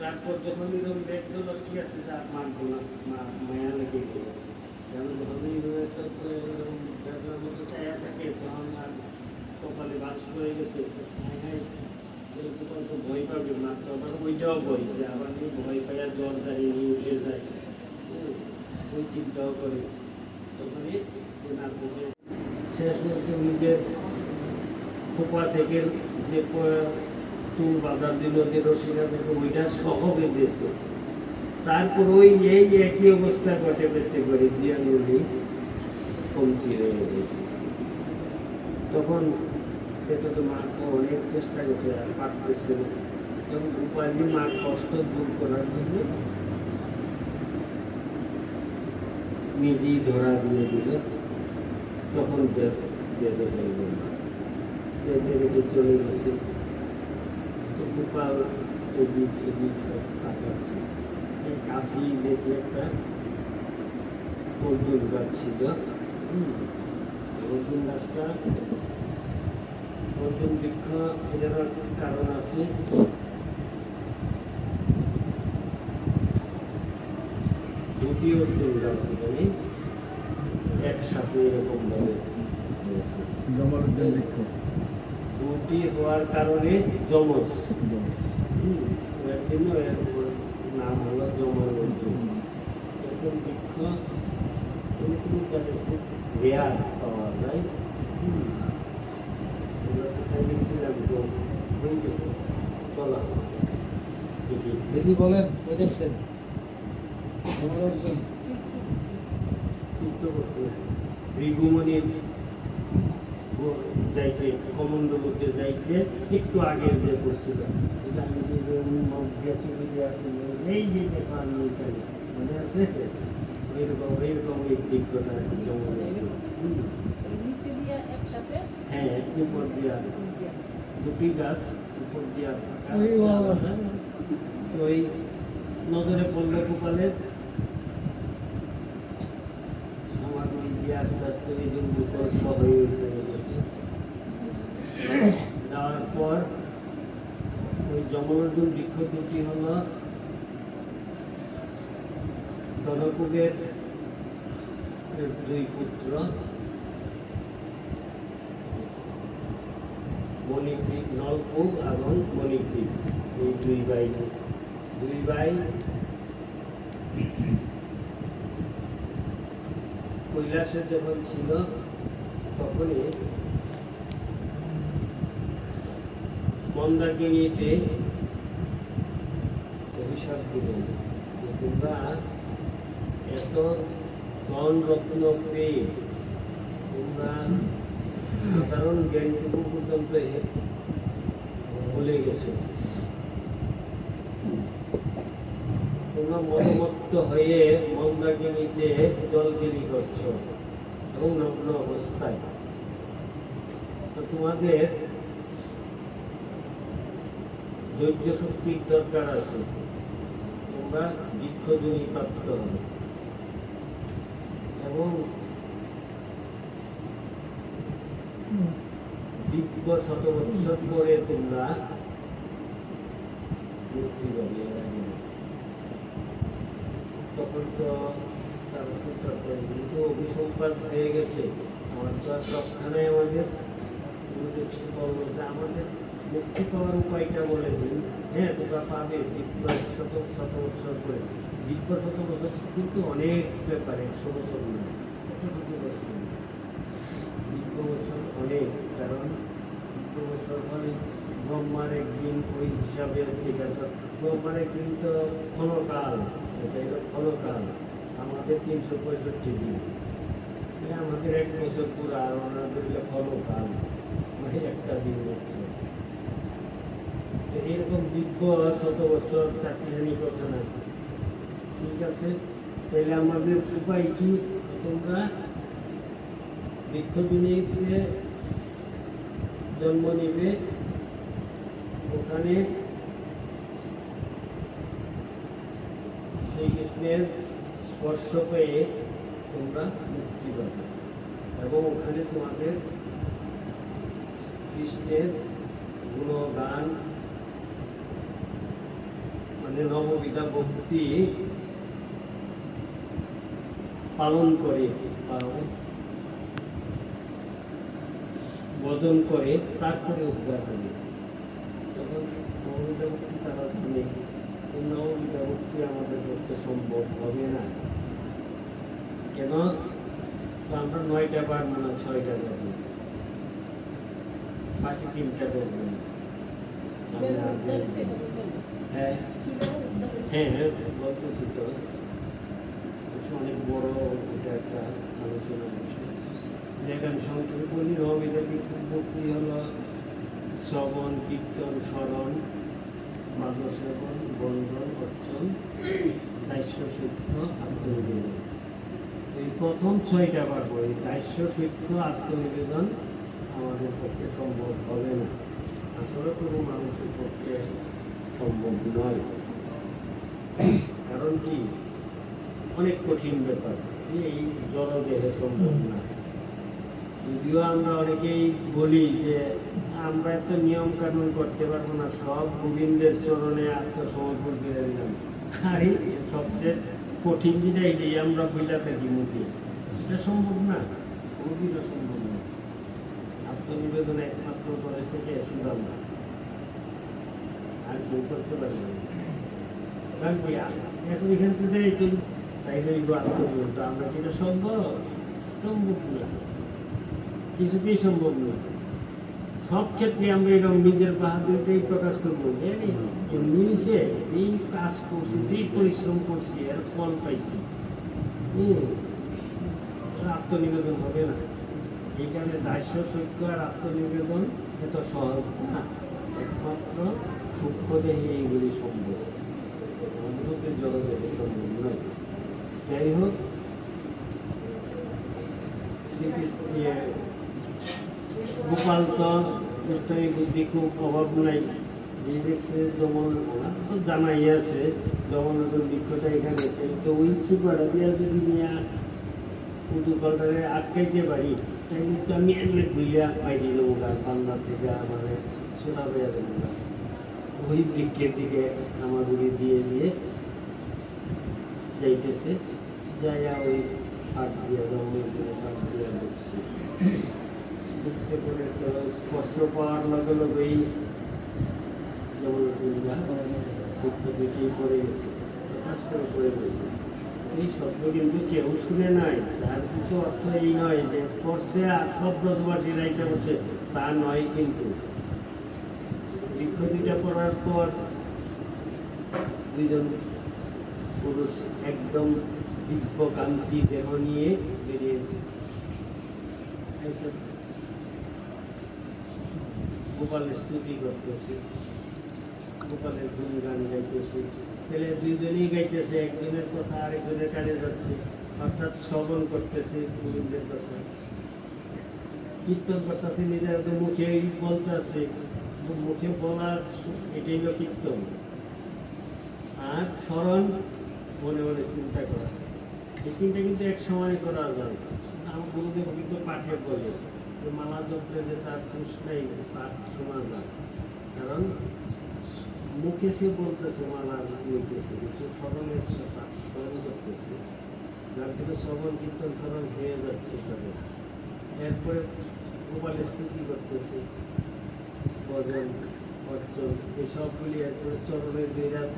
তারপর যখন এরকম দেখল কি আছে তার মানবো না মায়া লেগে গেল যখন থাকে, তখন আর কপালে বাস হয়ে গেছে তো ভয় পাবে না, তখন ওইটাও ভয়, যে আবার ভয় পাইয়া জল দাঁড়িয়ে উঠে যায়। ওই চিন্তাও করে। তখনই না শেষ পর্যন্ত নিজের খোপা থেকে যে চুল বাঁধা দিল যে রসিরা থেকে ওইটা সহ বেঁধেছে। তারপর ওই এই একই অবস্থা ঘটে পেতে করে দিয়া নদী কমতি হয়ে তখন এটা তো মা তো অনেক চেষ্টা করছে আর পারতেছে না। এবং উপায়নি মার কষ্ট দূর করার জন্য নিজেই ধরা দিয়ে দিল। তখন বেঁধে ফেলল মা রেখে চলে গেছে তো গোপাল এদিক সেদিক সব তাকাচ্ছে কাছেই দেখি একটা অর্জুন গাছ ছিল অর্জুন গাছটা অর্জুন বৃক্ষ এটার কারণ আছে দুটি অর্জুন গাছ এখানে একসাথে এরকম ভাবে হয়েছে বৃক্ষ দুটি হওয়ার কারণে যমজ। এর জন্য এর নাম হলো যমজ এরকম বৃক্ষ কোনো কোনো জায়গায় খুব রেয়ার পাওয়া যায়। আমরা কোথায় গেছিলাম তো ওই যে কলা দেখি বলেন ওই দেখছেন। জমাল ভৃগুমণির ব- যাইতে কমণ্ডলতে যাইতে একটু আগে যে করছিল আমি যে গেছি এই যে মনে আছে। নিচে দিয়ে একসাথে হ্যাঁ উপর দিয়া দুটি গাছ উপর দিয়া ওই নজরে পড়ল গোপালের আমার দিয়ে আস্তে আস্তে ওই জন্য সহ হয়ে গেছে পর ওই জমরজন বৃক্ষ দুটি হলো ধনকুবের দুই পুত্র মণিগ্রীব নলকূপ এবং মণিগ্রীব এই দুই ভাই। দুই ভাই কৈলাসে যখন ছিল, তখনই মন্দাকিনীতে অভিশাপ দিলেন তোমরা এত ধন রত্ন পেয়ে তোমরা সাধারণ জ্ঞানটুকু পর্যন্ত ভুলে গেছো। তোমরা মনোমত্ত হয়ে মন্দাকিনীতে জলগিরি করছ। এবং নগ্ন অবস্থায়। তো তোমাদের ধৈর্য শক্তির দরকার আছে। তোমরা বৃক্ষজনী প্রাপ্ত হবে। এবং দিব্য শত বৎসর পরে তোমরা মুক্তি পাবে। তখন তো তারা চিন্তা অভিসম্পাদ হয়ে গেছে, আমার তো আর রক্ষা আমাদের। আমাদের মুক্তি পাওয়ার উপায়টা বলে দিন হ্যাঁ তোমরা পাবে দিব্য শত শত বৎসর করে দীর্ঘ শত বছর কিন্তু অনেক ব্যাপার, একশো বছর না শত শত বছর। দিব্য বছর অনেক, কারণ দিব্য বছর মানে ব্রহ্মার একদিন ওই হিসাবে যেটা ব্রহ্মার একদিন তো ক্ষণকাল, এটা হলো ক্ষণকাল। আমাদের তিনশো পঁয়ষট্টি দিন। আমাদের এক বছর পুরো, আর ওনাদের ক্ষণকাল। মানে একটা দিন দিব্য শত বছর চারটিখানি কথা না। ঠিক আছে? তাহলে আমাদের উপায় কি? তোমরা বৃক্ষজনীতে জন্ম নিবে। ওখানে শ্রীকৃষ্ণের স্পর্শ পেয়ে তোমরা মুক্তি পাবে। এবং ওখানে তোমাদের কৃষ্ণের গুণগান মানে নববিধা ভক্তি পালন করে বজন করে, তারপরে উদ্ধার হবে তখন নববিধা ভক্তি তারা জানে নববিধা ভক্তি আমাদের পক্ষে সম্ভব হবে না। কেন? আমরা নয়টা পারব না, ছয়টা পারব বাকি তিনটা পারব হ্যাঁ? হ্যাঁ হ্যাঁ বলতেছি তো। অনেক বড় এটা একটা আলোচনা বিষয় যেখানে বলি নবীরা ভক্তি হলো? শ্রবণ, কীর্তন, স্মরণ মাদসেবন বন্ধন, অর্চন দাস্য সূক্ষ্ম আত্মনিবেদন। এই প্রথম ছয়টা পারব এই দাস্য সূক্ষ্ম আত্মনিবেদন আমাদের পক্ষে সম্ভব হবে না। আসলে কোনো মানুষের পক্ষে সম্ভব নয়। কারণ কি? অনেক কঠিন ব্যাপার। এই জড় দেহে সম্ভব না। যদিও আমরা অনেকেই বলি যে আমরা এত নিয়ম কানুন করতে পারব না, সব গোবিন্দের চরণে আত্মসমর্পণ করে দিলাম। আরে সবচেয়ে কঠিন যেটা, এটাই আমরা বইলা থাকি মুখে। সেটা সম্ভব না, কোনোদিনও সম্ভব না। আত্মনিবেদন একমাত্র করেছে কে? সুদামা। কিছুতেই সম্ভব সব ক্ষেত্রে আমরা এরকম নিজের বাহাদুরটাই প্রকাশ করব এই কাজ করছি যেই পরিশ্রম করছি এর ফল পাইছি আত্মনিবেদন হবে না এই কারণে দাস্য সৈক্য আর আত্মনিবেদন এত সহজ না। একমাত্র সূক্ষ্ম দেহে এইগুলি সম্ভব। অন্যকে জড়দেহে সম্ভব নয়। যাই হোক গোপাল তো দুষ্টমি বুদ্ধি খুব অভাব নাই। যে দেখছে ওনার তো জানাই আছে যেমন ওদের বৃক্ষটা এখানে তো ওই চিপাটা দিয়ে যদি নিয়ে উদুকলটারে আটকাইতে পারি, তাইলে তো আমি এমনি ঘুরিয়া বাইরে দেবো গাছ পান্না থেকে পেয়ে দেবো গা। ওই বৃক্ষের দিকে উড়ি দিয়ে দিয়ে যাইতেছে। যাইয়া ওই হাত দিয়ে জঙ্গল দিয়ে হাত দিয়ে দেখছি। দেখতে পরে তো স্পর্শ পাওয়ার লগে লগেই যেমন ফুল গাছ পড়ে গেছে প্রকাশ করে পড়ে গেছে। এই শব্দ কিন্তু কেউ শুনে নাই। তার কিছু অর্থ এই নয় যে আর শব্দ তোমার ডিরাইটা হচ্ছে তা নয় কিন্তু। দুইটা পড়ার পর দুইজন পুরুষ একদম দিব্যকান্তি দেহ নিয়ে বেরিয়েছে গোপালের স্তুতি করতেছে, গোপালের গুণগান গাইতেছে। তাহলে দুইজনেই গাইতেছে, একজনের কথা আরেকজনের কানে যাচ্ছে, অর্থাৎ শ্রবণ করতেছে গোবিন্দের কথা। কীর্তন করতেছে, নিজের মুখে বলতেছে মুখে বলার এটাই হলো কীর্তন। আর স্মরণ মনে মনে চিন্তা করা। এই তিনটা কিন্তু এক সময় করা যায়। আমার গুরুদেব কিন্তু পাঠে বলে মালা জপলে যে তার খুশ নেই পাঠ শোনা যায় কারণ মুখে সে বলতেছে, মালা বলতেছে কিন্তু স্মরণের পাঠ স্মরণ করতেছে। যার কিন্তু শ্রবণ, কীর্তন, স্মরণ হয়ে যাচ্ছে তাদের। এরপরে গোপালের স্তুতি করতেছে। ভজন অর্চন এসবগুলি এরপরে চরণের বিরাট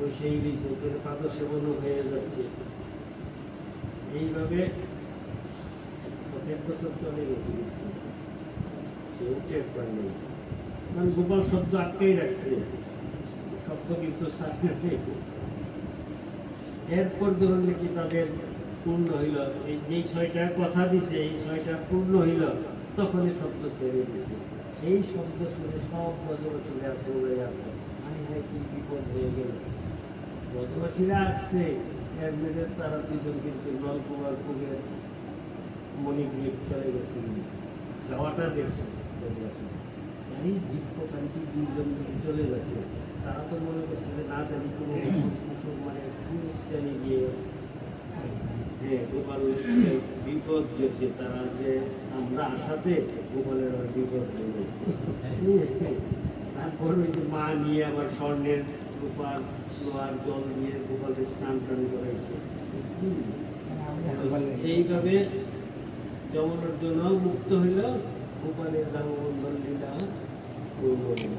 ওই সেই দিয়েছে ওদের পাদ সেবনও হয়ে যাচ্ছে। এইভাবে এক বছর চলে গেছে কেউ টের নেই। মানে গোপাল শব্দ আটকেই রাখছে। শব্দ কিন্তু সামনে এরপর ধরুন নাকি তাদের পূর্ণ হইল। এই যেই ছয়টা কথা দিছে, এই ছয়টা পূর্ণ হইল, তখনই শব্দ ছেড়ে দিছে এই শব্দ শুনে সব ব্রজবাসীরা দৌড়ে আসে। হাই হাই কি বিপদ হয়ে গেল? ব্রজবাসীরা আসছে। এক মেয়েদের তারা দুজন কিন্তু নলকুমার কুবের মণিগ্রীব চলে গেছে। যাওয়াটা দেখছে ব্রজবাসী এই দীপ্যকান্তি দুইজন দিকে চলে যাচ্ছে। তারা তো মনে করছে না জানি কোনো মুসলমানের পুরুষ জানি গিয়ে হ্যাঁ গোপালের বিপদ গেছে তারা যে আমরা আসাতে গোপালের আবার বিপদ হলো। তারপর ওই যে মা নিয়ে আবার স্বর্ণের রূপার লোহার জল গোপালের স্নান টান করাইছে। এইভাবে যমনের জন্য মুক্ত হইল গোপালের দামবন্ধন লীলা পূর্ণ হইল।